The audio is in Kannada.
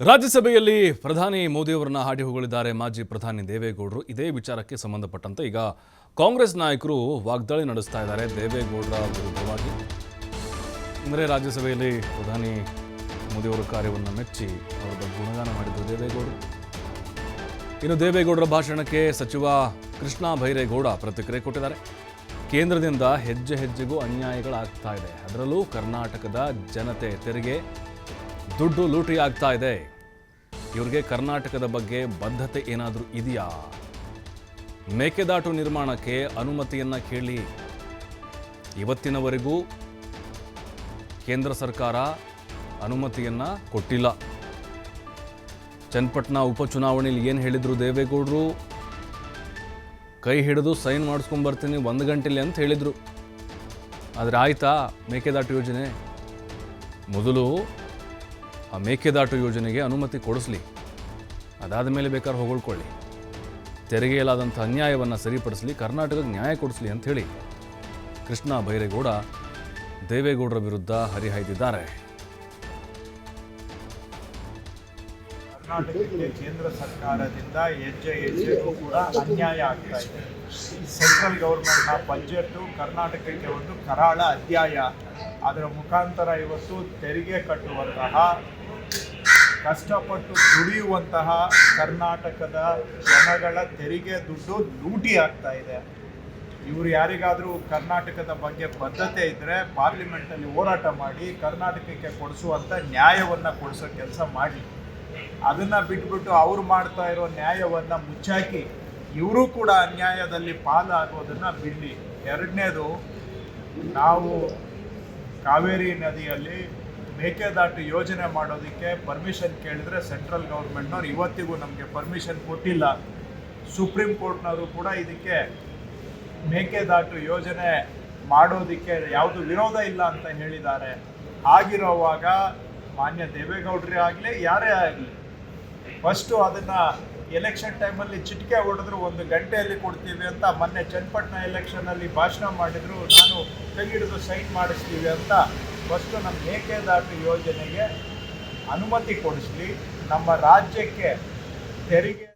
ರಾಜ್ಯಸಭೆಯಲ್ಲಿ ಪ್ರಧಾನಿ ಮೋದಿಯವರನ್ನ ಹಾಡಿ ಹೊಗಳಿದ್ದಾರೆ ಮಾಜಿ ಪ್ರಧಾನಿ ದೇವೇಗೌಡರು. ಇದೇ ವಿಚಾರಕ್ಕೆ ಸಂಬಂಧಪಟ್ಟಂತೆ ಈಗ ಕಾಂಗ್ರೆಸ್ ನಾಯಕರು ವಾಗ್ದಾಳಿ ನಡೆಸ್ತಾ ಇದ್ದಾರೆ ದೇವೇಗೌಡರ ವಿರುದ್ಧವಾಗಿ. ಅಂದರೆ ರಾಜ್ಯಸಭೆಯಲ್ಲಿ ಪ್ರಧಾನಿ ಮೋದಿಯವರ ಕಾರ್ಯವನ್ನು ಮೆಚ್ಚಿ ಅವರ ಗುಣಗಾನ ಮಾಡಿದರು ದೇವೇಗೌಡರು. ಇನ್ನು ದೇವೇಗೌಡರ ಭಾಷಣಕ್ಕೆ ಸಚಿವ ಕೃಷ್ಣ ಬೈರೇಗೌಡ ಪ್ರತಿಕ್ರಿಯೆ ಕೊಟ್ಟಿದ್ದಾರೆ. ಕೇಂದ್ರದಿಂದ ಹೆಜ್ಜೆ ಹೆಜ್ಜೆಗೂ ಅನ್ಯಾಯಗಳಾಗ್ತಾ ಇದೆ. ಅದರಲ್ಲೂ ಕರ್ನಾಟಕದ ಜನತೆ ತೆರಿಗೆ ದುಡ್ಡು ಲೂಟಿ ಆಗ್ತಾ ಇದೆ. ಇವ್ರಿಗೆ ಕರ್ನಾಟಕದ ಬಗ್ಗೆ ಬದ್ಧತೆ ಏನಾದರೂ ಇದೆಯಾ? ಮೇಕೆದಾಟು ನಿರ್ಮಾಣಕ್ಕೆ ಅನುಮತಿಯನ್ನ ಕೇಳಿ. ಇವತ್ತಿನವರೆಗೂ ಕೇಂದ್ರ ಸರ್ಕಾರ ಅನುಮತಿಯನ್ನ ಕೊಟ್ಟಿಲ್ಲ. ಚನ್ನಪಟ್ಟಣ ಉಪಚುನಾವಣೆಯಲ್ಲಿ ಏನು ಹೇಳಿದರು ದೇವೇಗೌಡರು? ಕೈ ಹಿಡಿದು ಸೈನ್ ಮಾಡಿಸ್ಕೊಂಬರ್ತೀನಿ ಒಂದು ಗಂಟೆಲಿ ಅಂತ ಹೇಳಿದರು. ಆದರೆ ಆಯಿತಾ ಮೇಕೆದಾಟು ಯೋಜನೆ? ಮೊದಲು ಆ ಮೇಕೆದಾಟು ಯೋಜನೆಗೆ ಅನುಮತಿ ಕೊಡಿಸ್ಲಿ. ಅದಾದ ಮೇಲೆ ಬೇಕಾದ್ರೆ ಹೊಗಳ್ಕೊಳ್ಳಿ. ತೆರಿಗೆಯಲ್ಲಾದಂಥ ಅನ್ಯಾಯವನ್ನು ಸರಿಪಡಿಸಲಿ, ಕರ್ನಾಟಕಕ್ಕೆ ನ್ಯಾಯ ಕೊಡಿಸ್ಲಿ ಅಂತ ಹೇಳಿ ಕೃಷ್ಣ ಭೈರೇಗೌಡ ದೇವೇಗೌಡರ ವಿರುದ್ಧ ಹರಿಹಾಯ್ದಿದ್ದಾರೆ. ಕರ್ನಾಟಕಕ್ಕೆ ಕೇಂದ್ರ ಸರ್ಕಾರದಿಂದ ಹೆಜ್ಜೆ ಹೆಜ್ಜೆಗೂ ಕೂಡ ಅನ್ಯಾಯ ಆಗ್ತಾ ಇದೆ. ಸೆಂಟ್ರಲ್ ಗೌರ್ಮೆಂಟ್ನ ಬಜೆಟ್ಟು ಕರ್ನಾಟಕಕ್ಕೆ ಒಂದು ಕರಾಳ ಅಧ್ಯಾಯ. ಅದರ ಮುಖಾಂತರ ಇವತ್ತು ತೆರಿಗೆ ಕಟ್ಟುವಂತಹ ಕಷ್ಟಪಟ್ಟು ದುಡಿಯುವಂತಹ ಕರ್ನಾಟಕದ ಜನಗಳ ತೆರಿಗೆ ದುಡ್ಡು ಲೂಟಿ ಆಗ್ತಾ ಇದೆ. ಇವರು ಯಾರಿಗಾದರೂ ಕರ್ನಾಟಕದ ಬಗ್ಗೆ ಬದ್ಧತೆ ಇದ್ದರೆ ಪಾರ್ಲಿಮೆಂಟಲ್ಲಿ ಹೋರಾಟ ಮಾಡಿ ಕರ್ನಾಟಕಕ್ಕೆ ಕೊಡಿಸುವಂಥ ನ್ಯಾಯವನ್ನು ಕೊಡಿಸೋ ಕೆಲಸ ಮಾಡಿ ಅದನ್ನು ಬಿಟ್ಬಿಟ್ಟು ಅವ್ರು ಮಾಡ್ತಾ ಇರೋ ನ್ಯಾಯವನ್ನು ಮುಚ್ಚಾಕಿ ಇವರು ಕೂಡ ಅನ್ಯಾಯದಲ್ಲಿ ಪಾಲಾಗೋದನ್ನು ಬಿಡಲಿ. ಎರಡನೇದು, ನಾವು ಕಾವೇರಿ ನದಿಯಲ್ಲಿ ಮೇಕೆದಾಟು ಯೋಜನೆ ಮಾಡೋದಕ್ಕೆ ಪರ್ಮಿಷನ್ ಕೇಳಿದ್ರೆ ಸೆಂಟ್ರಲ್ ಗೌರ್ಮೆಂಟ್ನವ್ರು ಇವತ್ತಿಗೂ ನಮಗೆ ಪರ್ಮಿಷನ್ ಕೊಟ್ಟಿಲ್ಲ. ಸುಪ್ರೀಂ ಕೋರ್ಟ್ನವರು ಕೂಡ ಇದಕ್ಕೆ ಮೇಕೆದಾಟು ಯೋಜನೆ ಮಾಡೋದಕ್ಕೆ ಯಾವುದು ವಿರೋಧ ಇಲ್ಲ ಅಂತ ಹೇಳಿದ್ದಾರೆ. ಆಗಿರೋವಾಗ ಮಾನ್ಯ ದೇವೇಗೌಡರೇ ಆಗಲಿ, ಯಾರೇ ಆಗಲಿ ಫಸ್ಟು ಅದನ್ನು ಎಲೆಕ್ಷನ್ ಟೈಮಲ್ಲಿ ಚಿಟಿಕೆ ಹೊಡೆದ್ರು ಒಂದು ಗಂಟೆಯಲ್ಲಿ ಕೊಡ್ತೀವಿ ಅಂತ ಮೊನ್ನೆ ಚನ್ನಪಟ್ಟಣ ಎಲೆಕ್ಷನಲ್ಲಿ ಭಾಷಣ ಮಾಡಿದ್ರು. ನಾನು ಕೈ ಹಿಡಿದು ಸೈನ್ ಮಾಡಿಸ್ತೀವಿ ಅಂತ ಫಸ್ಟು ನಮ್ಮ ಮೇಕೆದಾಟು ಯೋಜನೆಗೆ ಅನುಮತಿ ಕೊಡಿಸ್ಲಿ. ನಮ್ಮ ರಾಜ್ಯಕ್ಕೆ ತೆರಿಗೆ